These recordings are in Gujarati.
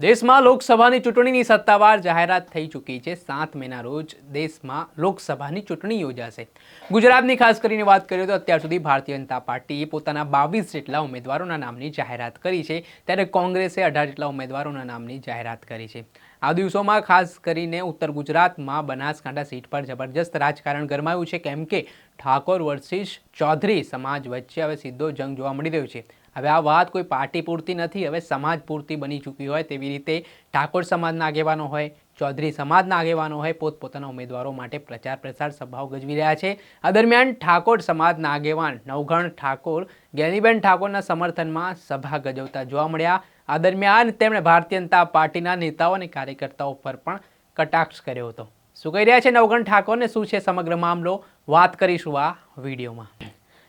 દેશમાં લોકસભાની ચૂંટણીની સત્તાવાર જાહેરાત થઈ ચૂકી છે. સાત મેના રોજ દેશમાં લોકસભાની ચૂંટણી યોજાશે. ગુજરાતની ખાસ કરીને વાત કરીએ તો અત્યાર સુધી ભારતીય જનતા પાર્ટીએ પોતાના બાવીસ જેટલા ઉમેદવારોના નામની જાહેરાત કરી છે. ત્યારે કોંગ્રેસે અઢાર જેટલા ઉમેદવારોના નામની જાહેરાત કરી છે. આ દિવસોમાં ખાસ કરીને ઉત્તર ગુજરાતમાં બનાસકાંઠા સીટ પર જબરજસ્ત રાજકારણ ગરમાયું છે. કેમ કે ઠાકોર વર્સિસ ચૌધરી સમાજ વચ્ચે હવે સીધો જંગ જોવા મળી રહ્યો છે. હવે આ વાત કોઈ પાર્ટી પૂરતી નથી, હવે સમાજ પૂરતી બની ચૂકી હોય તેવી રીતે ઠાકોર સમાજના આગેવાનો હોય, ચૌધરી સમાજના આગેવાનો હોય, પોતપોતાના ઉમેદવારો માટે પ્રચાર પ્રસાર સભાઓ ગજવી રહ્યા છે. આ દરમિયાન ઠાકોર સમાજના આગેવાન નવઘણ ઠાકોર જ્ઞાનીબેન ઠાકોરના સમર્થનમાં સભા ગજવતા જોવા મળ્યા. આ દરમિયાન તેમણે ભારતીય જનતા પાર્ટીના નેતાઓ અને કાર્યકર્તાઓ પર પણ કટાક્ષ કર્યો હતો. શું કહી રહ્યા છે નવગણ ઠાકોરને? શું છે સમગ્ર મામલો? વાત કરીશું આ વિડીયોમાં.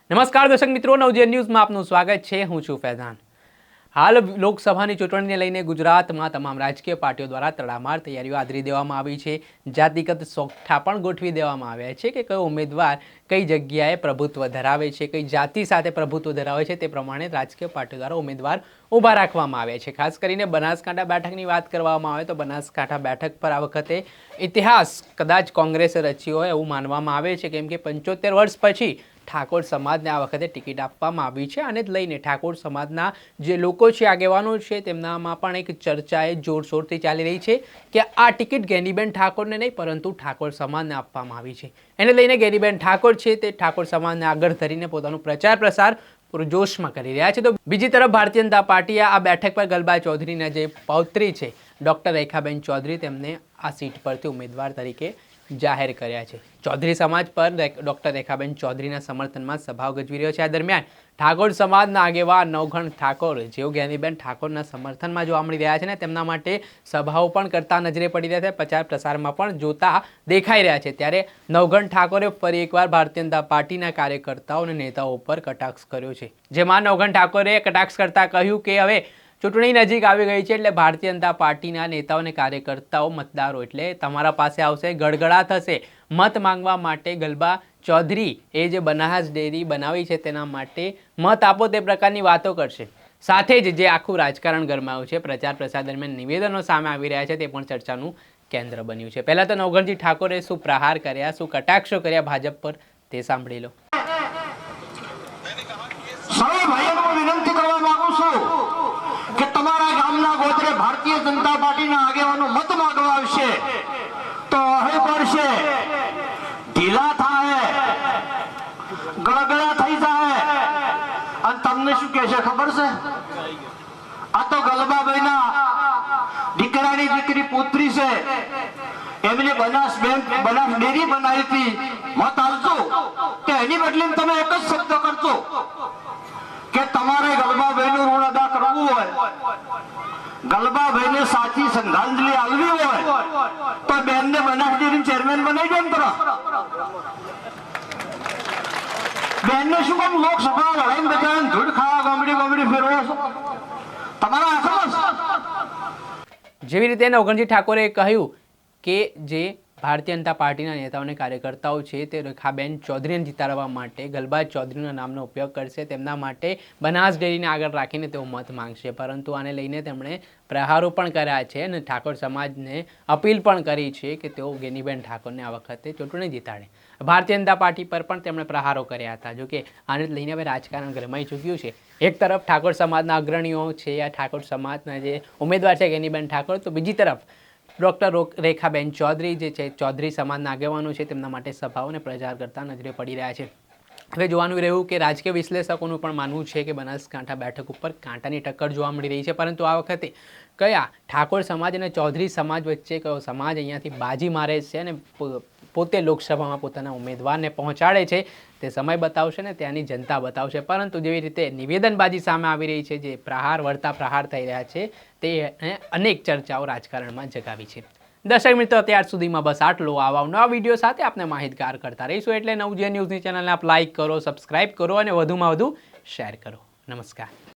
નમસ્કાર દર્શક મિત્રો, નવજીવન ન્યૂઝમાં આપનું સ્વાગત છે. હું છું ફૈઝાન. હાલ લોકસભાની ચૂંટણીને લઈને ગુજરાતમાં તમામ રાજકીય પાર્ટીઓ દ્વારા તડામાર તૈયારીઓ આદરી દેવામાં આવી છે. જાતિગત સોગઠા પણ ગોઠવી દેવામાં આવ્યા છે કે કયો ઉમેદવાર કઈ જગ્યાએ પ્રભુત્વ ધરાવે છે, કઈ જાતિ સાથે પ્રભુત્વ ધરાવે છે તે પ્રમાણે રાજકીય પાર્ટીઓ દ્વારા ઉમેદવાર ઊભા રાખવામાં આવ્યા છે. ખાસ કરીને બનાસકાંઠા બેઠકની વાત કરવામાં આવે તો બનાસકાંઠા બેઠક પર આ વખતે ઇતિહાસ, કદાચ કોંગ્રેસે રચ્યો હોય એવું માનવામાં આવે છે. કેમ કે પંચોતેર વર્ષ પછી ઠાકોર સમાજને આ વખતે ટિકિટ આપવામાં આવી છે અને લઈને ઠાકોર સમાજના જે લોકો છે, આગેવાનો છે, તેમનામાં પણ એક ચર્ચા એ જોરશોરથી ચાલી રહી છે કે આ ટિકિટ ગેનીબેન ઠાકોરને નહીં, પરંતુ ઠાકોર સમાજને આપવામાં આવી છે. એને લઈને ગેનીબેન ઠાકોર છે તે ઠાકોર સમાજને આગળ ધરીને પોતાનો પ્રચાર પ્રસાર પૂરજોશમાં કરી રહ્યા છે. તો બીજી તરફ ભારતીય જનતા પાર્ટીએ આ બેઠક પર ગલબા ચૌધરીના જે પૌત્રી છે, ડૉક્ટર રેખાબેન ચૌધરી તેમને આ સીટ પરથી ઉમેદવાર તરીકે જાહેર કર્યા છે. ચૌધરી સમાજ પર ડોક્ટર રેખાબેન ચૌધરીના સમર્થનમાં સભાઓ ગજવી રહ્યો છે. આ દરમિયાન ઠાકોર સમાજના આગેવાન નવઘણ ઠાકોર, જેઓ જ્ઞાનીબેન ઠાકોરના સમર્થનમાં જોવા મળી રહ્યા છે ને તેમના માટે સભાઓ પણ કરતા નજરે પડી રહ્યા છે. પ્રચાર પ્રસારમાં પણ જોતા દેખાઈ રહ્યા છે. ત્યારે નવઘણ ઠાકોરે ફરી એકવાર ભારતીય જનતા પાર્ટીના કાર્યકર્તાઓ અને નેતાઓ પર કટાક્ષ કર્યો છે. જેમાં નવઘણ ઠાકોરે કટાક્ષ કરતા કહ્યું કે હવે ચૂંટણી નજીક આવી ગઈ છે એટલે ભારતીય જનતા પાર્ટીના નેતાઓ અને કાર્યકર્તાઓ મતદારો એટલે તમારા પાસે આવશે ગડગડા થશે મત માંગવા માટે ગલબા ચૌધરી એ જે બનાસ ડેરી બનાવી છે તેના માટે મત આપો તે પ્રકારની વાતો કરશે. સાથે જ જે આખું રાજકારણ ગરમાયું છે, પ્રચાર પ્રસાર દરમિયાન નિવેદનો સામે આવી રહ્યા છે તે પણ ચર્ચાનું કેન્દ્ર બન્યું છે. પહેલાં તો નવગણજી ઠાકોરે શું પ્રહાર કર્યા, શું કટાક્ષો કર્યા ભાજપ પર તે સાંભળી લો સર્વે ભાઈઓને હું વિનંતી કરવા માંગુ છું કે તમારા ગામના ગોત્રે ભારતીય જનતા પાર્ટીના આગેવાનો મત માંગવા આવશે તો હવે પડશે. ઢીલા થાય ગળગળા થઈ જાય અને તમને શું છે ખબર છે? આ તો ગલબાભાઈના દીકરાની દીકરી પુત્રી છે. એમને બનાસ બેંક બનાસ ડેરી બનાવી હતી. મત આવજો કે એની બદલે તમે એક જ શબ્દ કરજો કે તમારે ગલબાભાઈનું ઋણ અદા કરવું હોય. ગલબાભાઈને સાચી શ્રદ્ધાંજલિ આલવી હોય તો બેન ને ડેરી ચેરમેન બનાવી દે ને બેન ને શું કામ લોકસભા લડાઈ બચાવીને ધૂળ ખાવા, ગોમડી ગોમડી ફેરવો તમારા જેવી રીતે નવગણજી ઠાકોરે કહ્યું કે જે ભારતીય જનતા પાર્ટીના નેતાઓ અને કાર્યકર્તાઓ છે તે રેખાબેન ચૌધરીને જીતાડવા માટે, ગલબાજ ચૌધરીના નામનો ઉપયોગ કરશે. તેમના માટે બનાસ ડેરીને આગળ રાખીને તેઓ મત માંગશે. પરંતુ આને લઈને તેમણે પ્રહારો પણ કર્યા છે અને ઠાકોર સમાજને અપીલ પણ કરી છે કે તેઓ ગેનીબેન ઠાકોરને આ વખતે ચૂંટણી જીતાડે. ભારતીય જનતા પાર્ટી પર પણ તેમણે પ્રહારો કર્યા હતા. જોકે આને લઈને હવે રાજકારણ ગરમાઈ ચૂક્યું છે. એક તરફ ઠાકોર સમાજના અગ્રણીઓ છે યા ઠાકોર સમાજના જે ઉમેદવાર છે ગેનીબેન ઠાકોર, તો બીજી તરફ ડૉક્ટર રેખાબેન ચૌધરી જે છે, ચૌધરી સમાજના આગેવાનો છે, તેમના માટે સભાઓ અને પ્રચાર કરતા નજરે પડી રહ્યા છે. હવે જોવાનું રહ્યું કે રાજકીય વિશ્લેષકોનું પણ માનવું છે કે બનાસકાંઠા બેઠક ઉપર કાંટાની ટક્કર જોવા મળી રહી છે. પરંતુ આ વખતે કયા ઠાકોર સમાજ અને ચૌધરી સમાજ વચ્ચે કયો સમાજ અહીંયાથી બાજી મારે છે અને પોતે લોકસભામાં પોતાના ઉમેદવારને પહોંચાડે છે. તે સમય બતાવશે ને ત્યાંની જનતા બતાવશે. પરંતુ જેવી રીતે નિવેદનબાજી સામે આવી રહી છે, જે પ્રહાર વળતા પ્રહાર થઈ રહ્યા છે, તે અનેક ચર્ચાઓ રાજકારણમાં જગાવી છે. દર્શક મિત્રો, અત્યાર સુધીમાં બસ આટલો. આવા નવા વીડિયો સાથે આપણે માહિતગાર કરતા રહીશું. એટલે નવજીવન ન્યૂઝની ચેનલને આપ લાઇક કરો સબસ્ક્રાઇબ કરો અને વધુમાં વધુ શેર કરો. નમસ્કાર.